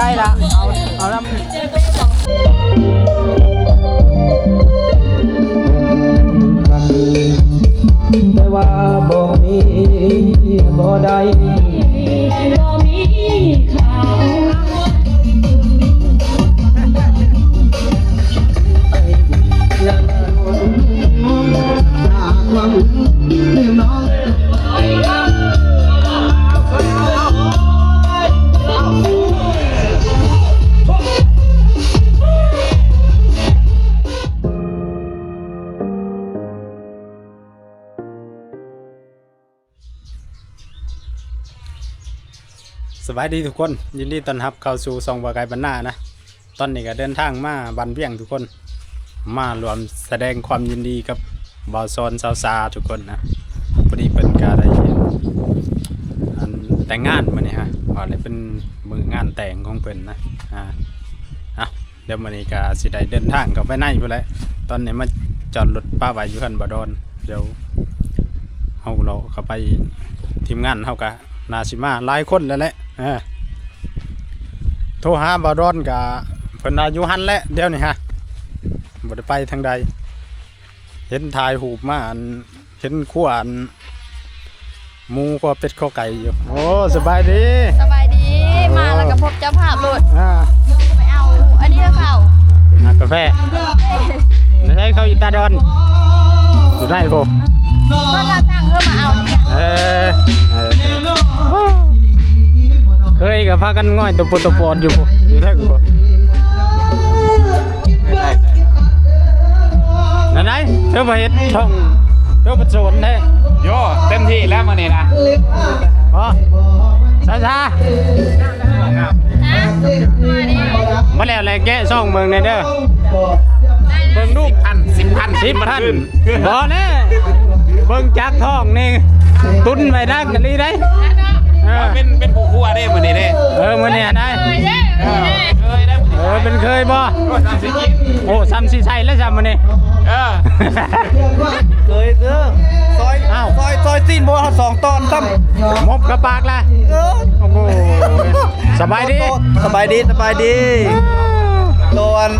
ได้ละ เอา เอาน้ำแต่ว่าบอกนี้บ่ได้ สบายดีทุกคนยินดีต้อนรับเข้าสู่ซองบากายบรรณานะ ตอนนี้ก็เดินทางมาบันเวียงทุกคน มารวมแสดงความยินดีกับบาวซอนสาวซาทุกคนนะพอดีเป็นการได้อันแต่งงานมาเนี่ยฮะว่าเลยเป็นมืองานแต่งของเพิ่นนะอ่าอะเดี๋ยวมันนี้ก็สิได้เดินทางเข้าไปในไปแล้วตอนนี้มาจอดรถป้าไว้อยู่คันบดอนเดี๋ยวเฮาเราเข้าไปทีมงานเฮากะนาชิมาหลายคนแล้วแหละโทรหาบดอนกะเพิ่นอายุหันแล้วเดี๋ยวนี้ฮะบ่ได้ไปทางใด เห็นถ่ายหูปมาอันเห็นขั้วอันหมูก็เป็ดข้อไก่อยู่โอ้สบายดีสบายดีมาแล้วก็พบเจ้าภาพโหลดอ่าไปเอา อันนี้ก็เข้าอะกาแฟไม่ใช่เขาอีตาดอนอยู่ได้ผมก็เราตั้งเพื่อมาเอาเนี่ยเออ เออเคยกับพากันง่อยตัวปนตัวปอนอยู่บ่อยู่ได้กูบ่นั่นไงเธอมาเห็ดช่องเธอประโจนแท้โย่เต็มที่แล้วมาเนี่ยนะอ๋อช้าช้านะมาดิๆมาแล้วแหละแกะช่องเมืองในเด้อเบิ่งรูปพันสิบพันสิบพันบ่แน่เบิ่งจากท้องนี่ตุนไว้นักกันนี่ได้ เออเป็นเป็นผู้คั่วได้มาเนี่ยเด้เออมื้อนี้ได้เอ้ยเด้เคยได้เออเป็นเคยบ่ก็ทำสิกินโอ้ซ้ำสิใช่แล้วซ้ำมื้อนี้ เออเคยเด้อซอยอ้าว ซอยซอยซีนบ่สองตอนซ้ำมบกระปากละเออโอ้โหสบายดี สบายดีสบายดีโดน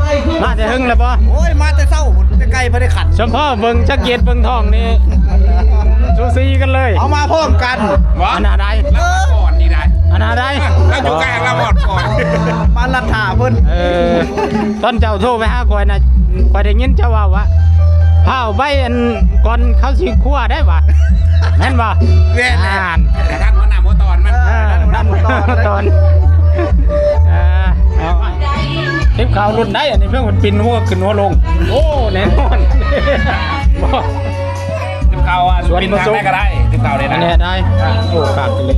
มาจะหึงแล้วบ่โอ้ยมาแต่เศร้าจะใกล้ไม่ได้ขัดชมพ่อเบิ่งชักเกียรติเบิ่งท้องนี่ สูสีกันเลยเอามาพร้อมกันวะอันนาใดแล้วมาก่อนนี่ได้อันนาใดแล้วอยู่ใกล้แล้วหมดก่อนมาลัดถาเพิ่นเออตอนเจ้าโทรไปหาข่อยนะข่อยได้ยินเจ้าว่าว่าพาใบอันก่อนเขาสิคั่วได้บ่แม่นบ่แม่นแหละอ่านแต่ท่านหัวหน้าหัวตอนมันเออนั่นตอนตอนคลิปข่าวรุ่นได้อันนี้เพิ่งมันปินหัวขึ้นหัวลง โอ้แน่นอน ติบเก่าอะบินทางได้ก็ได้ติบเก่าเลยอันะนนี้ได้โอ้ขาดไปเลย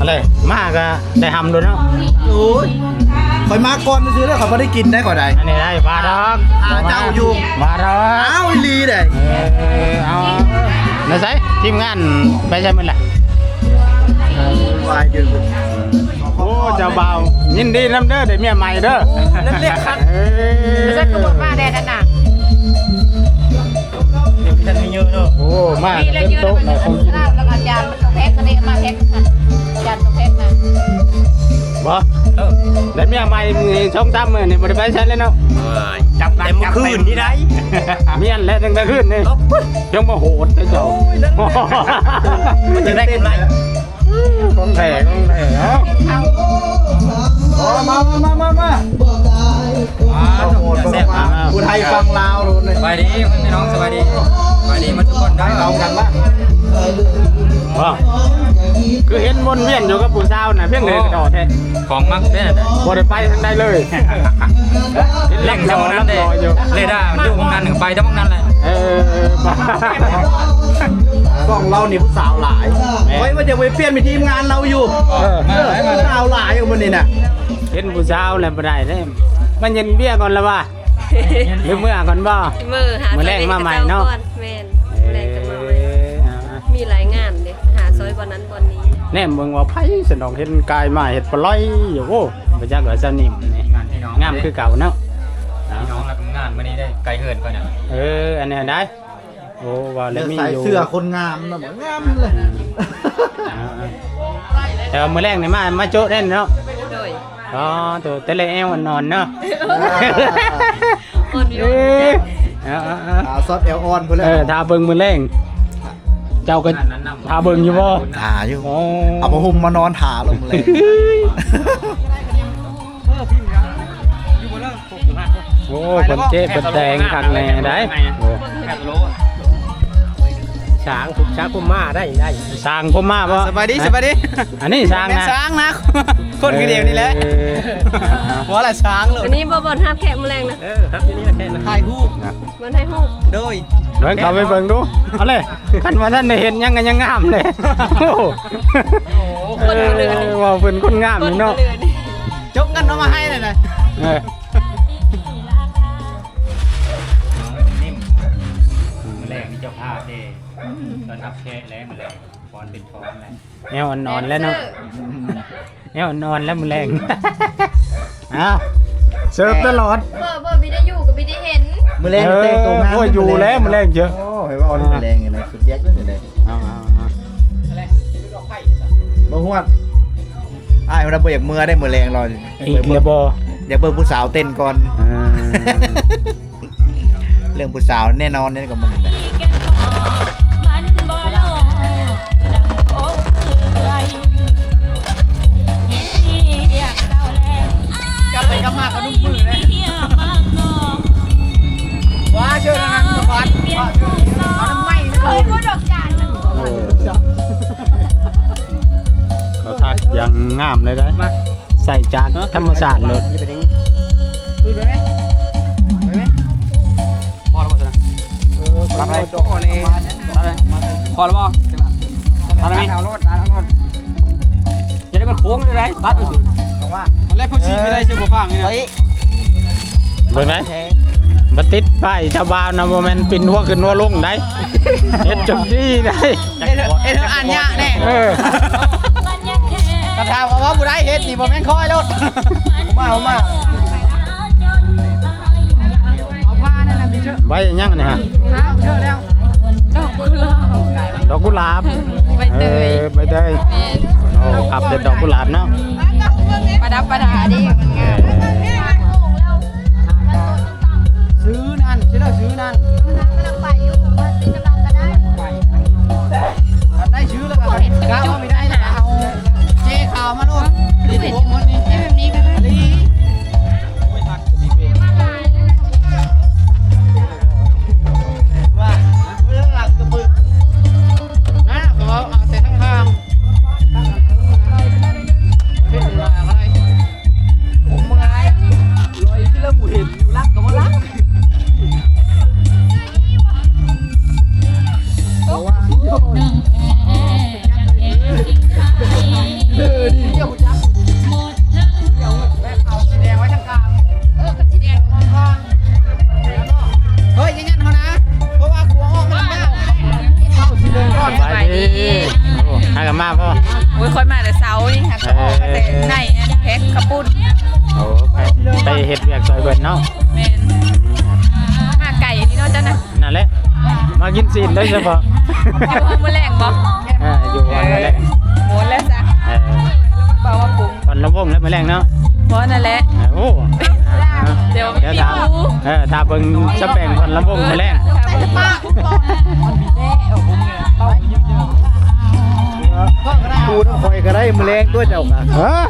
อะไรมากอะได้ทำด้วยเนาะโอ้ยคอยมาก่อนซื้อแล้วเขาไม่ได้กินได้ก่อนใด อันนี้ได้บาดอกหาเจ้าอยู่ บาดอก อ้าวอีหลีเด้เออเอาแล้วใส่ทีมงานไปใช่มั้ยล่ะวายอยู่โอ้เจ้าบ่าวยินดีนำเด้อได้เมียใหม่เด้อนั่นเรียกครับ เออ จะกระโดดมาแดดน่ะ ฉันมีเยอะเนาะโอ้มากมีอะไรเต็มเยอะโต๊ะมันเลยจะคงลาบแล้วก็จานมันก็แพ็คกันนี่มาแพ็คกันจานก็แพ็คมาบ่แล้วเมียใหม่มือช่องตามมือนี่บ่ได้ไปใช้เลยเนาะจับได้จับคืนนี่ได้เมียนแล้วตั้งแต่คืนนี่ยังมาโหดไอ้เจ้ามันจะได้กำไรของแท้ของแท้เนาะมามามามามาผู้ไทยฟังลาวรู้เลยสบายดีพี่น้องสบายดี สบายดีมาทุกคนได้เรากันบ้างบ่คือเห็นวนเวียนอยู่กับผู้สาวน่ะเพียงเลยกระโดดแท้ของมักเด้อบ่ได้ไปทางใดเลยเล่งจังนั้นเด้รออยู่เลยได้มันอยู่ตรงนั้นไปทั้งนั้นเลยเออบ่กล้องเรานี่ผู้สาวหลายไว้ว่าจะไปเปลี่ยนเป็นทีมงานเราอยู่เออเออผู้สาวหลายอยู่มันนี่น่ะเห็นผู้สาวแล้วบ่ได้เด้มันเย็นเบี้ยก่อนละว่าหรือเมื่อก่อนบ่มือหามื้อแรกมาใหม่เนาะ แน่เบิ่งว่าไผสนองเห็นกายมาเฮ็ดปลอยอยู่โอ้บ่จักว่าซะนิ่มนี่งานพี่น้องงามคือเก่าเนาะพี่น้องแล้วงานวันนี้ได้ไกลเหินก่อนเนี่ยเอออันนี้ได้โอ้ว่าแล้วมีใส่อยู่เสื้อคนงามนะบอกงามเลยเอาๆแต่ว่ามื้อแรกนี่มามาโจ๊ะแน่นเนาะอ๋อตัวเตะเลเอวมันนอนเนาะคนอยู่เอ้ยเอาเอาเอาอ่าซอสเอลออนเพิ่นเลเอยอทาเบิ่งมือแรง เจ้าก็ทาเบิ่งอยู่บ่ถ่าอยู่โอ้เอาผ้าห่มมานอนถ่าลงเลยโอ้คนเจ๊เป็นแดงคักแน่ได้โอ้แค่โล ช้างผูกช้างผูกม้าได้ได้สร้างผมมาบ่สบายดีสบายดีอันนี้สร้างแม่นะช้างนะ คนคือเดียวนี่แหละเออหัวละช้างเลยอันนี้บ่บ่ทับแขกแมลงนะเออครับที่นี่แค่นั้นถ่ายรูปมันให้ฮู้โดยเบิ่งเขาไปเบิ่งดูเอาเลยคันว่าท่านได้เห็นยังก็ยังงามเลยโอ้โหคนบ่เลือนเออว่าเพิ่นคนงามคนนี่บ่เนาะเลือนจกเงินเอามาให้เลยนะ ตอนนับแค่แล้วมือแรกฟอนเป็นฟอนอะไรแนวอ่อนๆแล้วเนาะแนวอ่อนๆแล้วมือแรงอ้าวเสิร์ฟตลอดเบอร์เบอร์บิได้อยู่กับบิได้เห็นมือแรงเต้ตัวงามโอ้ยอยู่แล้วมือแรงเยอะโอ้ยว่าเอามือแรงอย่างไรสุดแยกเลยเลยเอาเอาเอาบ่ฮวดอ้ายมันบ่อยากมือได้มือแรงรออีกเดียวบออยากเบิ่งผู้สาวเต้นก่อนอ่าเรื่องผู้สาวแน่นอนเนี่ยกับมันแหละมัน เปลี่ยนผู้สองเคยพูดดอกจานนะโอ้เขาทักอยังงามเลยได้ใส่จานธรรมศาสตร์เลยพอแล้วบ่นะรับอะไรพอเลยพอแล้วบ่ทำอะไรเอารถเอารถจะได้มันโค้งได้ไรบัดมันแรกผู้ชีไม่ได้ชื่อบ่ฟังนี่นะเบิ่งไหม มาติดป้ายชาวบ้านนะโมเมนปินหัวขึ้นหัวลงได้เฮ็ดจบดีได้เอ็ดเอ็ดอ่านยากแน่เออมันยังแค่กระทำเอาว่าผู้ได้เฮ็ดนี่บ่แม่นคอยรถมาเอามาไว้ยังเนี่ยฮะเชิญแล้วดอกกุหลาบใบเตยใบเตยโอ้ขับเด็ดดอกกุหลาบเนาะประดับประดาดิมันงาม กินซีนโดยเฉพาะอยู่ห้องมือแรงบ่อ่าอยู่วันนั่นแหละหมุนแล้วจ้ะเออเปล่าว่าปรุงวันละวงแล้วมื้อแรงเนาะเพราะนั่นแหละโอ้เดี๋ยวเดี๋ยวถามเออถ้าเบิ่งสเปงวันละวงมื้อแรงกูต้องคอยก็ได้มือแรงด้วยเจ้าค่ะเออ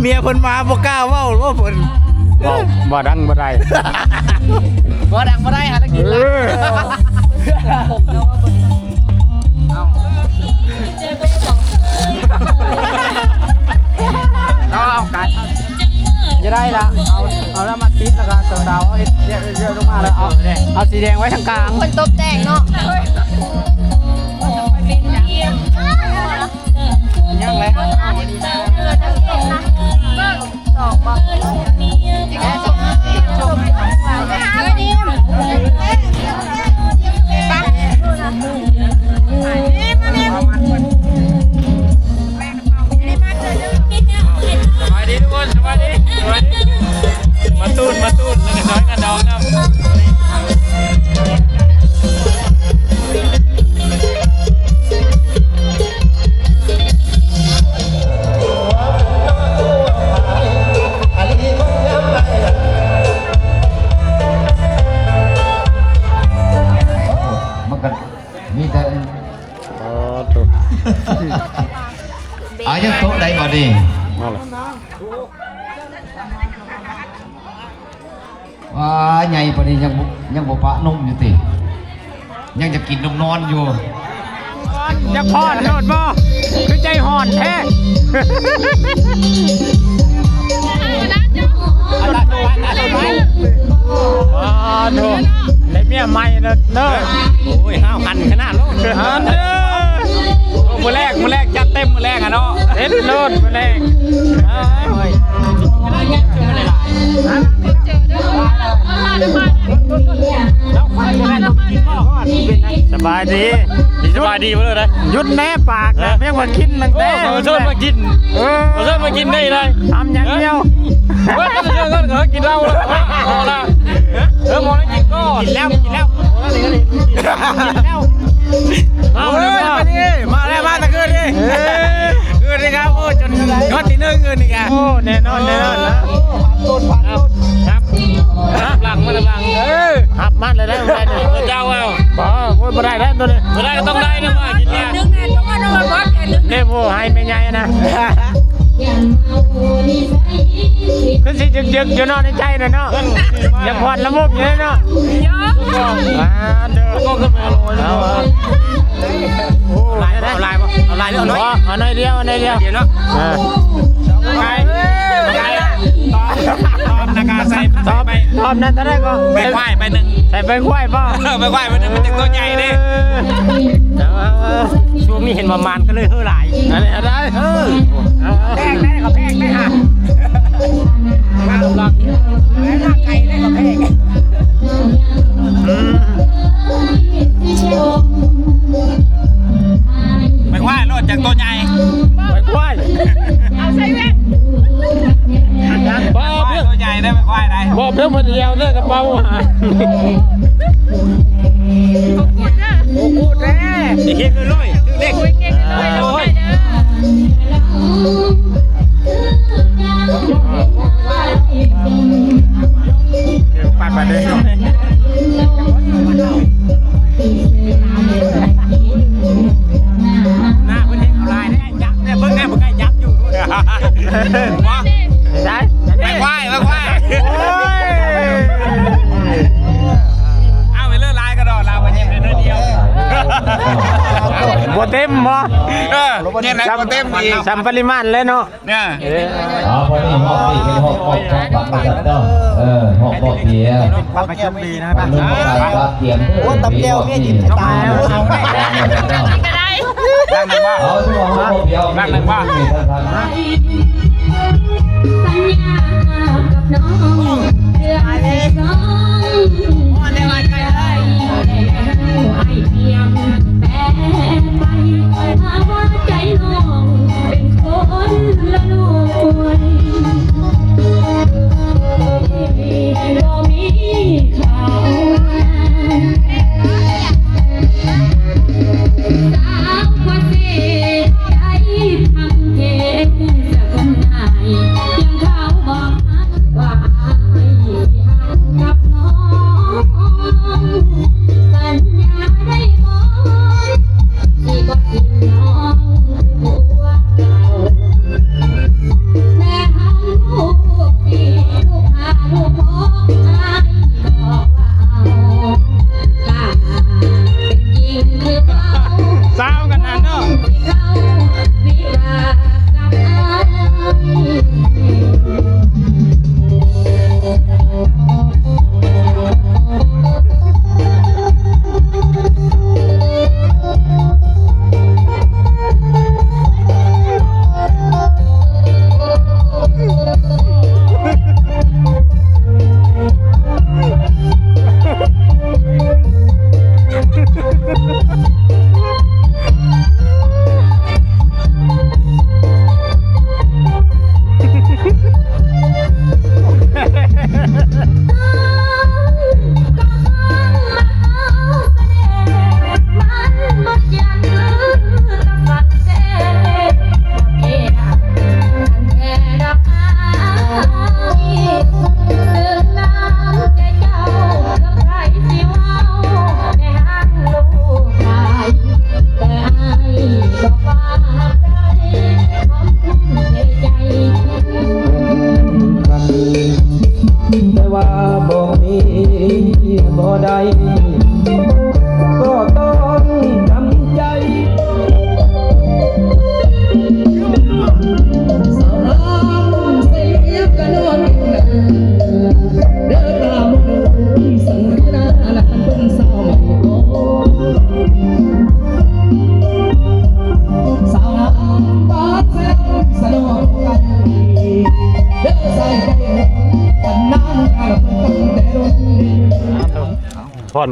เมียเพิ่นมาบ่กล้าเว้าว่าเพิ่น บ่บ่ดังบ่ได้บ่ดังบ่ได้หาแล้วกินเอละอเอาเอากันจะได้ละเอาเอาแล้วมาติดแล้วก็เสาดาวเอาเฮ็ดเยอะๆลงมาแล้วเอาเอาสีแดงไว้ทางกลางคนตบแต่งเนาะยังไง ว่าใหญ่ปานนี้ยังบ่ยังบ่ปะนมอยู่ติยังจะกินนมนอนอยู่จะพอดโลดบ่คือใจห่อนแท้อ๋อถูกได้เมียใหม่เด้อเด้อโอ้ยห้าวหันขนาดโลดอันเด้อมือแรกมือแรกจัดเต็มมือแรกอะเนาะเด็ดโลดมาแรงเอาไว้ สบายดีสบายดีมาเลยนะหยุดแน่ปากนะเพียงวันคิดตั้งโอ้แต่ขอเชิญมากินเออขอเชิญมากินได้เลยทำอย่างเดียวเฮ้ยก็จะเชิญก็กินเหล้าแล้วพอละเออมองแล้วกินก็กินแล้วกินแล้วเอาเลยมาดิมาแล้วมาตะเกินดิเกินดิครับโอ้จนยอดที่ หนึ่งเงินอีกอะโอ้แน่นอนแน่นอนนะครับหลังมาหลังเออหับมันเลยได้ไม่ได้เนี่ยเจ้าเอาบ้าโอ้ยไม่ได้แล้วตัวนี้ไม่ได้ก็ต้องได้นะมากินเนี่ยนึงแน่จงว่านึงว่าบอสแน่นึงเนี่ยโว้ให้ไม่ใหญ่นะ คือสิจึกจึกอยู่เนอกในใจนะเนาะยังพอดละมุกอยู่เนาะเยอะอ่าเด้อก็ขึ้นมาลอยเอาเอาโอ้ลายเอาลายบ่เอาลายหรือเอาน้อย เอาหน่อยเดียวเอาหน่อยเดียวเดี๋ยวเนาะอ่าไปไป ตอบตอบนากาใส่ตใส่อบไปตอบนั้นเท่าไหรก็ไปควายไปหนึ่งใส่ไปควายป่ะไปควายไปหนึ่งมันจะตัวใหญ่ดิเอาเอาเอาช่วงนี้เห็นประมาณก็เลยเฮ้อหลายอันนี้เอาได้เออเอาเอาแพงได้ก็แพงได้ค่ะมาหลักแล้วไก่ได้ก็แพงอืมไปควายรถจากตัวใหญ่ไปควายเอาใส่ ได้ไปควายได้บอกเพื่อนมาเดียวเลิกกระเป๋าหาพูดนะพูดแน่อีกทีคือร้อยเล็กคุยเก่งเลย นะก็เต็มดีสัมปริมาณเลยเนาะเนี่ยเอาพอดีหอบนี่เป็นหอบหอบปักปักกันเนาะเออหอบบอกเบียร์ปัดไปจมดีนะปักนุ่มปักปักเกียมโอ้ตับเกียวเมียกินตายแล้วเอาก็ได้ร่างหนึ่งว่าเอาชั่วโมงหอบเดียวท่านท่านสัญญากับน้องเรื่องที่สอง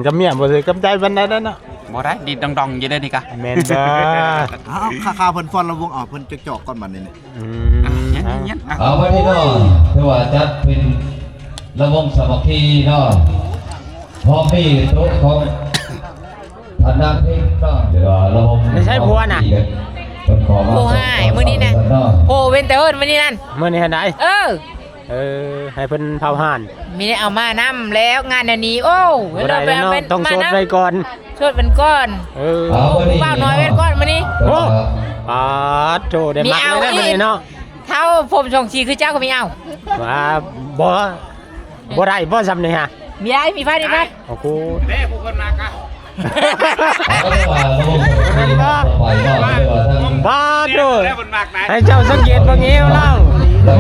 กับเมียบ่ซื้อกับใจปานใดนั่นน่ะบ่ได้ดีดดองๆอยู่ได้นี่กะแม่นบ่เอาข้าข้าเพิ่นฟอนระวงออกเพิ่นจะจอกก่อนบัดนี้เนี่ยอือะมยันยันอะเอาไว้ที่นอนถือว่าจัดเป็นระวงสามัคคีเนาะพร้อมมีโต๊ะของท่านนักเพลงเนาะเดี๋ยวระวงไม่ใช่ผัวน่ะเพิ่นขอมาโอ้หายมื้อนี้นะเาโอ้เว้นแต่เอิ้นมื้อนี้นั่นมื้อนี้เฮ็ดได้เออ เออให้เพิ่นเผาห่านมีได้เอามานํแล้วงานอันนี้ โอ้บ่ได้ไปแล้วเอาเนาะเป็นต้องมาโสดนํไว้ก่อนชดเป็นก้อนเออเอาไว้นี่บ้าวน้อยเว้นก้อนมื้อนี้โอ้ปาดโตได้มักเลยนะมีเอาอีกมื้อนี้เนาะเท่าผมชงชีคือเจ้าก็ไม่เอาว่าบ่บ่ได้บ่ซำนี่ฮะมีไอ้มีไฟได้ไหมโอ้โหเด้ผู้คนมากะเอาไว้ว่าระวงสามัคคีเนาะต่อไปเนาะเดี๋ยวว่าทางบาดโตแล้วคนมากไหนให้เจ้าสังเกตเบิ่งเอวเล่า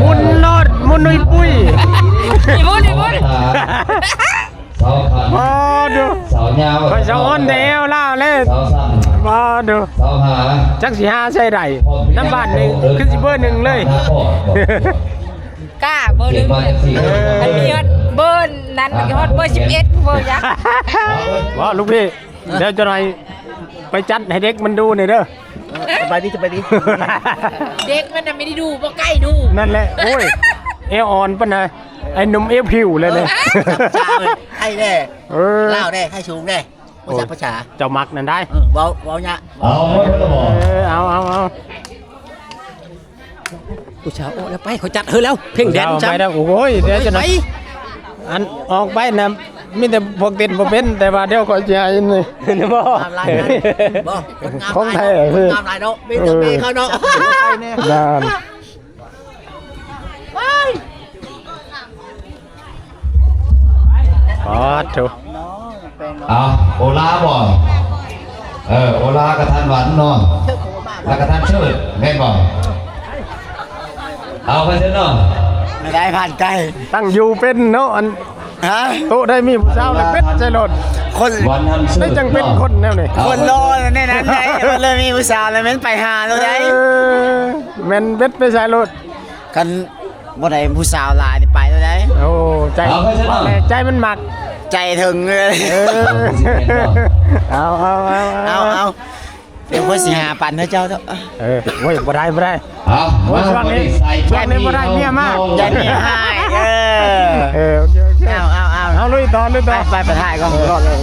มุนโลด มุนนุยปุ้ยนี่พูดนี่พูดเสาขันบาดโตเสายาวไปสะอ้อนแต่เอวเล่าเลยเสาสั้นบาดโตเสาหาจักสิหาใส่ได้น้ำบาดนี่คือสิเบอร์หนึ่งเลยกล้าเบอร์หนึ่งเอออันนี้ฮอตเบอร์นั้นมันก็ฮอตเบอร์สิบเอ็ดเบอร์ยักษ์ว่าลูกพี่เดี๋ยวจะหน่อยไปจัดให้เด็กมันดูหน่อยเด้อสบายดีสบายดี เด็กมันน่ะไม่ได้ดูบ่ใกล้ดู นั่นแหละ โอ้ย เอวอ่อนปะนะไอ้หนุ่มเอวผิวเลยเนี่ยชาเลยให้แน่เออเล่าแน่ให้ชูงแน่ภาษาภาษาเจ้ามักนั่นได้เออเว้าเว้าเนี่ยเอาหมดแล้วบอกเออเอาเอาเอาผู้ชายโอ้แล้วไปเขาจัดเฮ้ยแล้ว เพ่งแดนเอาจัไปแล้วโอ้ยเดี๋ยวจะหน่อยอันออกไปนะมีแต่พวกติดบ่เป็นแต่ว่าเดี๋ยวขอใจนี่นะบ่ตามลายนะบ่คนงามของไทยลายเหรอคพี่นงามลายเนาะมีแต่มีเขาเนาะนา นอ๋อถูกเอาโอลาบอกเออโอลากระทันหวันเนาะแล้วกระทันชื่อแม่นบอกเอาไปเถอะเนาะไม่ได้ผ่านไกลตั้งอยู่เป็นเนาะอันฮะโตะได้มีผู้สาวแล้วเป็ดใจรถคนวันทันชื่อได้จังเป็นคนแนวนี้คนรอในนั้นไงมันเลยมีผู้สาวเลยมันไปหาเราได้เออแม่นเบ็ดไปใส่รถกันบ่ได้ผู้สาวหลายนี่ไปเราได้ โอ้ใจเอาไปเถอะเนาะแม่ใจมันหมัก ใจถึงเลยเออเอาเอาเอาเอาเอาเดี๋ยวเพื่อสิหาปันให้เจ้าเนาะเออโอ้ยบ่ได้บ่ได้ เอาโอ้ยช่วงนี้ช่วงนี้บ่ได้เมียมากอย่าหนีหายเออเออโอเคโอเคเอาเอาเอาเอาลุยต่อลุยไปต่อไปไปถ่ายก่อนรอดเลย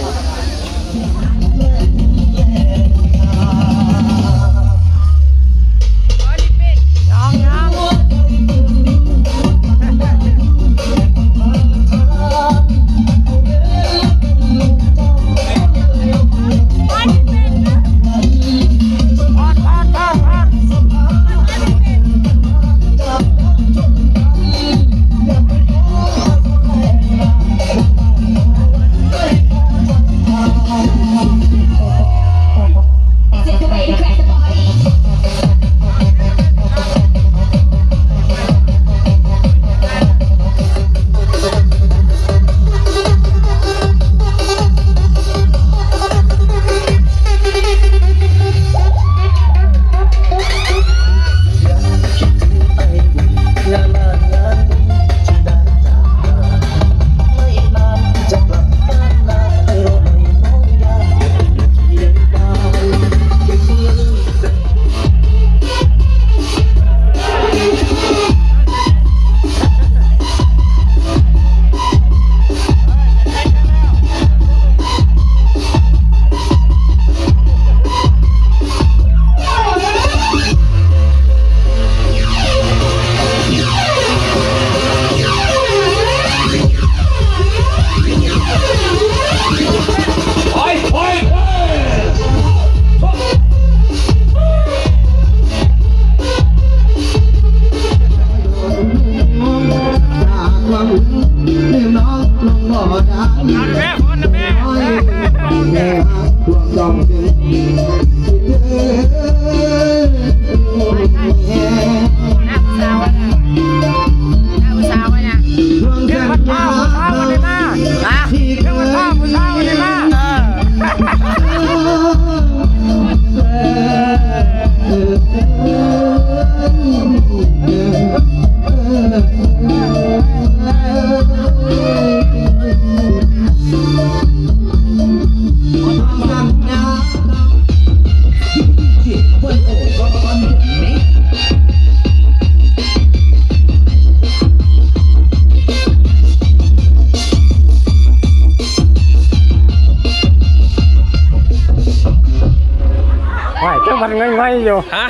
ง่อยๆอยู่ฮะ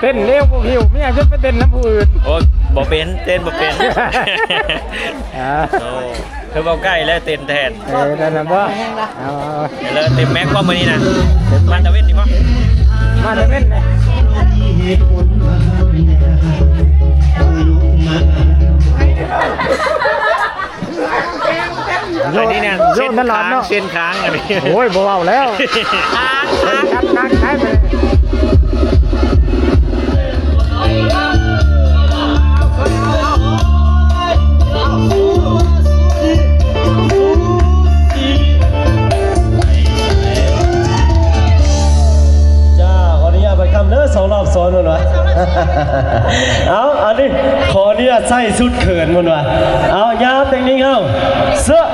เต้นเร็วพวกหิวเมียจนไปเต้นน้ำผู้อื่นโอ้บ่เป็นเต้นบ่เป็นอ่าโอ้เธอเบาใกล้แล้วเต้นแทนเออนั่นน่ะบ่เอาเดี๋ยวเลยเต็มแม็กซ์ว่ามื้อนี้นะมันตะเวนดีป่ะๆมาเดเว้นเลยอันนี้เนี่ยโยเส้นนตลอดค้างเนาะเส้นค้างอันนี้ โอ้ยบ่เอาแล้วคักคักใช้ไปเลย เอาอันนี้ขออนุญาตใส่สุดเขินมันวะเอายามแต่งนี้เอาเสื้อ